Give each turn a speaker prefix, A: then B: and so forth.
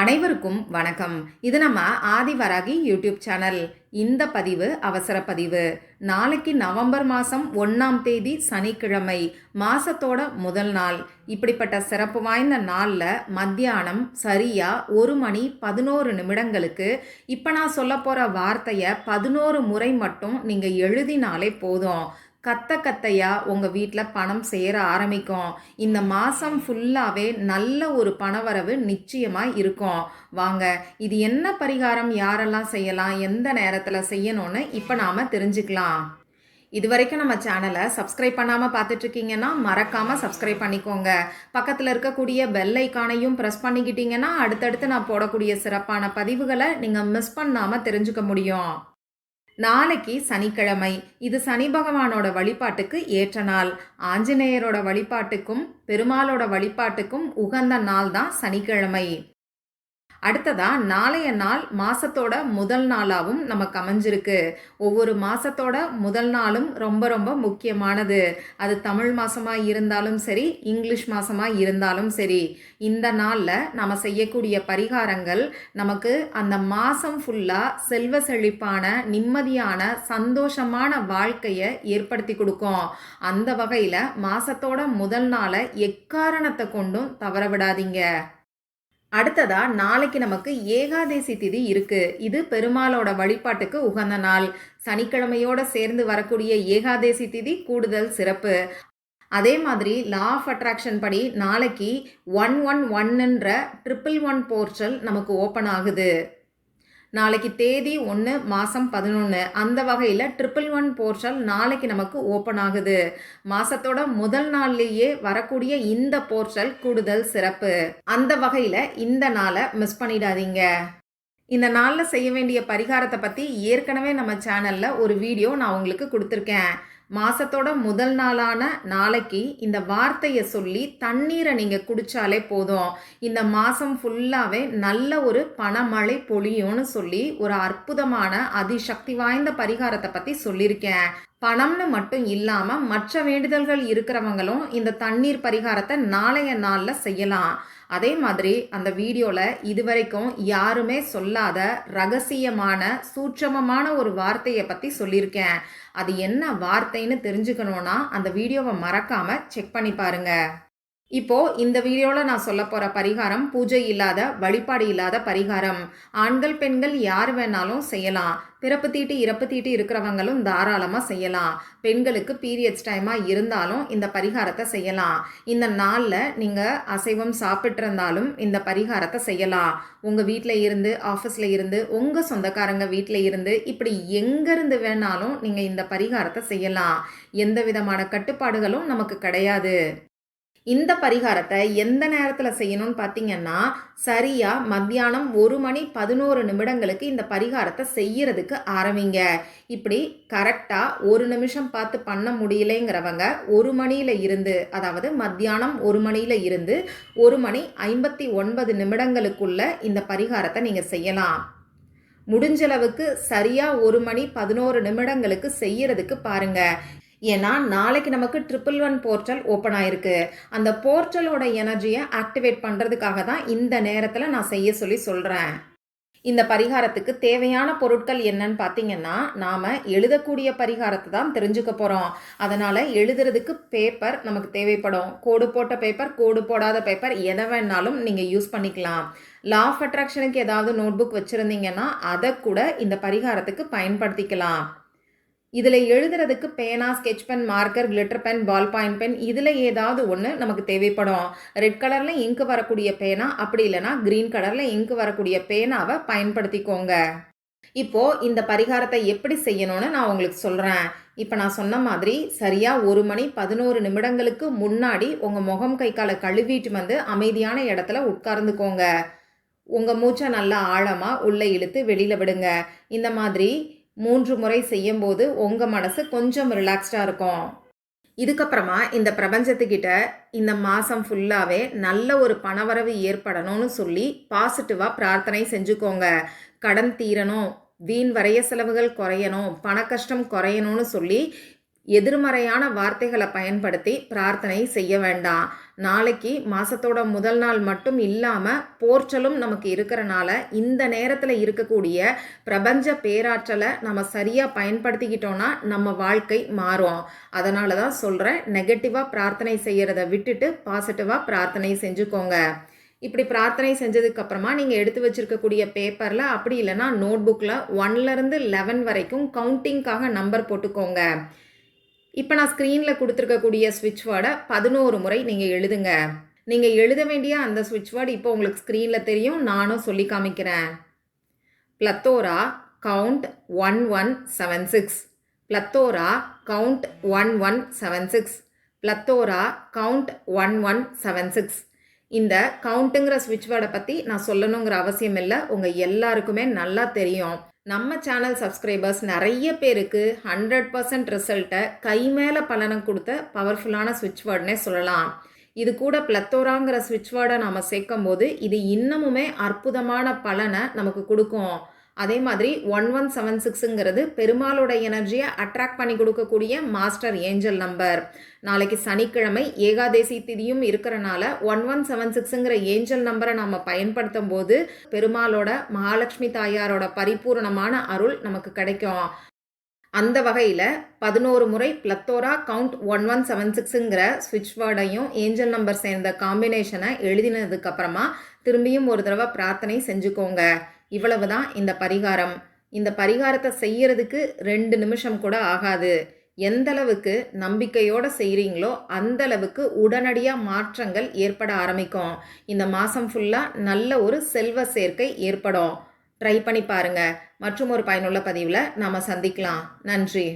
A: அனைவருக்கும் வணக்கம். இது நம்ம ஆதிவராகி யூடியூப் சேனல். இந்த பதிவு அவசர பதிவு. நாளைக்கு நவம்பர் மாதம் ஒன்றாம் தேதி சனிக்கிழமை மாசத்தோட முதல் நாள். இப்படிப்பட்ட சிறப்பு வாய்ந்த நாளில் மத்தியானம் சரியாக ஒரு மணி பதினோரு நிமிடங்களுக்கு இப்போ நான் சொல்ல போகிற வார்த்தையை பதினோரு முறை மட்டும் நீங்கள் எழுதினாலே போதும். கத்த கத்தையா உங்கள் வீட்டில் பணம் சேர ஆரம்பிக்கும். இந்த மாதம் ஃபுல்லாகவே நல்ல ஒரு பணவரவு நிச்சயமாக இருக்கும். வாங்க இது என்ன பரிகாரம்? யாரெல்லாம் செய்யலாம்? எந்த நேரத்தில் செய்யணும்னு இப்போ நாம் தெரிஞ்சுக்கலாம். இது வரைக்கும் நம்ம சேனலை சப்ஸ்கிரைப் பண்ணாமல் பார்த்துட்ருக்கீங்கன்னா மறக்காமல் சப்ஸ்கிரைப் பண்ணிக்கோங்க. பக்கத்தில் இருக்கக்கூடிய பெல் ஐக்கானையும் ப்ரெஸ் பண்ணிக்கிட்டீங்கன்னா அடுத்தடுத்து நான் போடக்கூடிய சிறப்பான பதிவுகளை நீங்கள் மிஸ் பண்ணாமல் தெரிஞ்சுக்க முடியும். நாளைக்கு சனிக்கிழமை. இது சனி பகவானோட வழிபாட்டுக்கு ஏற்ற நாள். ஆஞ்சநேயரோட வழிபாட்டுக்கும் பெருமாளோட வழிபாட்டுக்கும் உகந்த நாள் தான் சனிக்கிழமை. அடுத்ததா நாளைய நாள் மாசத்தோட முதல் நாளாகவும் நமக்கு அமைஞ்சிருக்கு. ஒவ்வொரு மாசத்தோட முதல் நாளும் ரொம்ப ரொம்ப முக்கியமானது. அது தமிழ் மாசமா இருந்தாலும் சரி இங்கிலீஷ் மாசமா இருந்தாலும் சரி. இந்த நாளில் நம்ம செய்யக்கூடிய பரிகாரங்கள் நமக்கு அந்த மாசம் ஃபுல்லா செல்வ செழிப்பான நிம்மதியான சந்தோஷமான வாழ்க்கையை ஏற்படுத்தி கொடுக்கும். அந்த வகையில் மாசத்தோட முதல் நாளை எக்காரணத்தை கொண்டும் தவற விடாதீங்க. அடுத்ததா நாளைக்கு நமக்கு ஏகாதேசி திதி இருக்கு. இது பெருமாளோட வழிபாட்டுக்கு உகந்த நாள். சனிக்கிழமையோட சேர்ந்து வரக்கூடிய ஏகாதேசி திதி கூடுதல் சிறப்பு. அதே மாதிரி லா ஆஃப் அட்ராக்ஷன் படி நாளைக்கு ஒன் ஒன் ஒன்னுன்ற ட்ரிபிள் ஒன் போர்ட்டல் நமக்கு ஓப்பன் ஆகுது. நாளைக்கு தேதி ஒன்று மாதம் பதினொன்று அந்த வகையில் ட்ரிபிள் ஒன் போர்ட்டல் நாளைக்கு நமக்கு ஓப்பன் ஆகுது. மாதத்தோட முதல் நாள்லேயே வரக்கூடிய இந்த போர்ட்டல் கூடுதல் சிறப்பு. அந்த வகையில் இந்த நாளை மிஸ் பண்ணிடாதீங்க. இந்த நாளில் செய்ய வேண்டிய பரிகாரத்தை பற்றி ஏற்கனவே நம்ம சேனலில் ஒரு வீடியோ நான் உங்களுக்கு கொடுத்துருக்கேன். மாசத்தோட முதல் நாளான நாளைக்கு இந்த வார்த்தையை சொல்லி தண்ணீரை நீங்கள் குடித்தாலே போதும். இந்த மாதம் ஃபுல்லாகவே நல்ல ஒரு பணமழை பொழியும்னு சொல்லி ஒரு அற்புதமான அதிசக்தி வாய்ந்த பரிகாரத்தை பற்றி சொல்லியிருக்கேன். பணம்னு மட்டும் இல்லாமல் மற்ற வேண்டுதல்கள் இருக்கிறவங்களும் இந்த தண்ணீர் பரிகாரத்தை நாளைய நாளில் செய்யலாம். அதே மாதிரி அந்த வீடியோவில் இதுவரைக்கும் யாருமே சொல்லாத ரகசியமான சூட்சமமான ஒரு வார்த்தையை பற்றி சொல்லியிருக்கேன். அது என்ன வார்த்தைன்னு தெரிஞ்சுக்கணுன்னா அந்த வீடியோவை மறக்காமல் செக் பண்ணி பாருங்கள் இப்போ இந்த வீடியோவில் நான் சொல்ல போகிற பரிகாரம் பூஜை இல்லாத வழிபாடு இல்லாத பரிகாரம். ஆண்கள் பெண்கள் யார் வேணாலும் செய்யலாம். பிறப்பு தீட்டு இறப்பு தீட்டு இருக்கிறவங்களும் தாராளமாக செய்யலாம். பெண்களுக்கு பீரியட்ஸ் டைமாக இருந்தாலும் இந்த பரிகாரத்தை செய்யலாம். இந்த நாளில் நீங்கள் அசைவம் சாப்பிட்ருந்தாலும் இந்த பரிகாரத்தை செய்யலாம். உங்கள் வீட்டில் இருந்து ஆஃபீஸில் இருந்து உங்கள் சொந்தக்காரங்க வீட்டில் இருந்து இப்படி எங்கேருந்து வேணாலும் நீங்கள் இந்த பரிகாரத்தை செய்யலாம். எந்த விதமான கட்டுப்பாடுகளும் நமக்கு கிடையாது. இந்த பரிகாரத்தை எந்த நேரத்தில் செய்யணும்னு பார்த்தீங்கன்னா சரியாக மத்தியானம் ஒரு மணி பதினோரு நிமிடங்களுக்கு இந்த பரிகாரத்தை செய்யறதுக்கு ஆரம்பிங்க. இப்படி கரெக்டாக ஒரு நிமிஷம் பார்த்து பண்ண முடியலைங்கிறவங்க ஒரு மணியில் இருந்து அதாவது மத்தியானம் ஒரு மணியில் இருந்து ஒரு மணி ஐம்பத்தி ஒன்பது நிமிடங்களுக்குள்ள இந்த பரிகாரத்தை நீங்கள் செய்யலாம். முடிஞ்சளவுக்கு சரியாக ஒரு மணி பதினோரு நிமிடங்களுக்கு செய்யறதுக்கு பாருங்கள் ஏன்னா நாளைக்கு நமக்கு ட்ரிபிள் ஒன் போர்ட்டல் ஓப்பன் ஆயிருக்கு. அந்த போர்ட்டலோட எனர்ஜியை ஆக்டிவேட் பண்ணுறதுக்காக தான் இந்த நேரத்தில் நான் செய்ய சொல்லி சொல்கிறேன் இந்த பரிகாரத்துக்கு தேவையான பொருட்கள் என்னன்னு பார்த்தீங்கன்னா நாம் எழுதக்கூடிய பரிகாரத்தை தான் தெரிஞ்சுக்க போகிறோம் அதனால் எழுதுறதுக்கு பேப்பர் நமக்கு தேவைப்படும். கோடு போட்ட பேப்பர் கோடு போடாத பேப்பர் எதை வேணாலும் நீங்கள் யூஸ் பண்ணிக்கலாம். லா ஆஃப் அட்ராக்ஷனுக்கு ஏதாவது நோட் புக் வச்சுருந்தீங்கன்னா அதை கூட இந்த பரிகாரத்துக்கு பயன்படுத்திக்கலாம். இதில் எழுதுறதுக்கு பேனா sketch pen marker glitter pen ball point pen இதில் ஏதாவது ஒன்று நமக்கு தேவைப்படும். ரெட் கலரில் இங்கு வரக்கூடிய பேனா அப்படி இல்லைனா க்ரீன் கலரில் இங்கு வரக்கூடிய பேனாவை பயன்படுத்திக்கோங்க. இப்போ இந்த பரிகாரத்தை எப்படி செய்யணும்னு நான் உங்களுக்கு சொல்கிறேன் இப்போ நான் சொன்ன மாதிரி சரியாக ஒரு மணி பதினோரு நிமிடங்களுக்கு முன்னாடி உங்கள் முகம் கை காலை கழுவிட்டு வந்து அமைதியான இடத்துல உட்கார்ந்துக்கோங்க. உங்கள் மூச்சை நல்லா ஆழமாக உள்ளே இழுத்து வெளியில் விடுங்க. இந்த மாதிரி மூன்று முறை செய்யும்போது உங்கள் மனசு கொஞ்சம் ரிலாக்ஸ்டாக இருக்கும். இதுக்கப்புறமா இந்த பிரபஞ்சத்துக்கிட்ட இந்த மாதம் ஃபுல்லாகவே நல்ல ஒரு பணவரவு ஏற்படணும்னு சொல்லி பாசிட்டிவாக பிரார்த்தனை செஞ்சுக்கோங்க. கடன் தீரணும் வீண் வரைய செலவுகள் குறையணும் பண கஷ்டம் குறையணும்னு சொல்லி எதிர்மறையான வார்த்தைகளை பயன்படுத்தி பிரார்த்தனை செய்ய வேண்டாம். நாளைக்கு மாதத்தோட முதல் நாள் மட்டும் இல்லாமல் போர்ச்சலும் நமக்கு இருக்கிறனால இந்த நேரத்தில் இருக்கக்கூடிய பிரபஞ்ச பேராற்றலை நம்ம சரியாக பயன்படுத்திக்கிட்டோன்னா நம்ம வாழ்க்கை மாறும். அதனால தான் சொல்கிறேன் நெகட்டிவாக பிரார்த்தனை செய்கிறத விட்டுட்டு பாசிட்டிவாக பிரார்த்தனை செஞ்சுக்கோங்க. இப்படி பிரார்த்தனை செஞ்சதுக்கப்புறமா நீங்கள் எடுத்து வச்சிருக்கக்கூடிய பேப்பரில் அப்படி இல்லைன்னா நோட் புக்கில் ஒன்லேருந்து லெவன் வரைக்கும் கவுண்டிங்க்காக நம்பர் போட்டுக்கோங்க. இப்போ நான் ஸ்க்ரீனில் கொடுத்துருக்கக்கூடிய ஸ்விட்ச் வேர்டை பதினோரு முறை நீங்கள் எழுதுங்க. நீங்கள் எழுத வேண்டிய அந்த ஸ்விட்ச் வேர்டு இப்போ உங்களுக்கு ஸ்க்ரீனில் தெரியும். நானும் சொல்லி காமிக்கிறேன். Plethora count one one seven six plethora count one one seven six plethora count one one seven six இந்த கவுண்ட்டுங்கிற ஸ்விட்ச் வேர்டை பற்றி நான் சொல்லணுங்கிற அவசியம் இல்லை. உங்கள் எல்லாருக்குமே நல்லா தெரியும். நம்ம சேனல் சப்ஸ்கிரைபர்ஸ் நிறைய பேருக்கு ஹண்ட்ரட் பர்சன்ட் ரிசல்ட்டை கை மேலே பலனை கொடுத்த பவர்ஃபுல்லான சுவிட்ச் வேர்டுனே சொல்லலாம். இது கூட பிளத்தோராங்கிற சுவிட்ச் வேர்டை நாம் சேர்க்கும் போது இது இன்னமுமே அற்புதமான பலனை நமக்கு கொடுக்கும். அதே மாதிரி ஒன் ஒன் செவன் சிக்ஸுங்கிறது பெருமாளோட எனர்ஜியை அட்ராக்ட் பண்ணி கொடுக்கக்கூடிய மாஸ்டர் ஏஞ்சல் நம்பர் நாளைக்கு சனிக்கிழமை ஏகாதேசி திதியும் இருக்கிறனால ஒன் ஒன் செவன் சிக்ஸுங்கிற ஏஞ்சல் நம்பரை நம்ம பயன்படுத்தும் போது பெருமாளோட மகாலட்சுமி தாயாரோட பரிபூரணமான அருள் நமக்கு கிடைக்கும். அந்த வகையில் பதினோரு முறை plethora count one one seven சிக்ஸுங்கிற ஸ்விட்ச் வேர்டையும் ஏஞ்சல் நம்பர் சேர்ந்த காம்பினேஷனை எழுதினதுக்கப்புறமா திரும்பியும் ஒரு தடவை பிரார்த்தனை செஞ்சுக்கோங்க. இவ்வளவு தான் இந்த பரிகாரம். இந்த பரிகாரத்தை செய்யறதுக்கு ரெண்டு நிமிஷம் கூட ஆகாது. எந்த அளவுக்கு நம்பிக்கையோடு செய்கிறீங்களோ அந்த அளவுக்கு உடனடியாக மாற்றங்கள் ஏற்பட ஆரம்பிக்கும். இந்த மாதம் ஃபுல்லாக நல்ல ஒரு செல்வ சேர்க்கை ஏற்படும். ட்ரை பண்ணி பாருங்கள் மற்றும் ஒரு பயனுள்ள பதிவில் நாம் சந்திக்கலாம். நன்றி.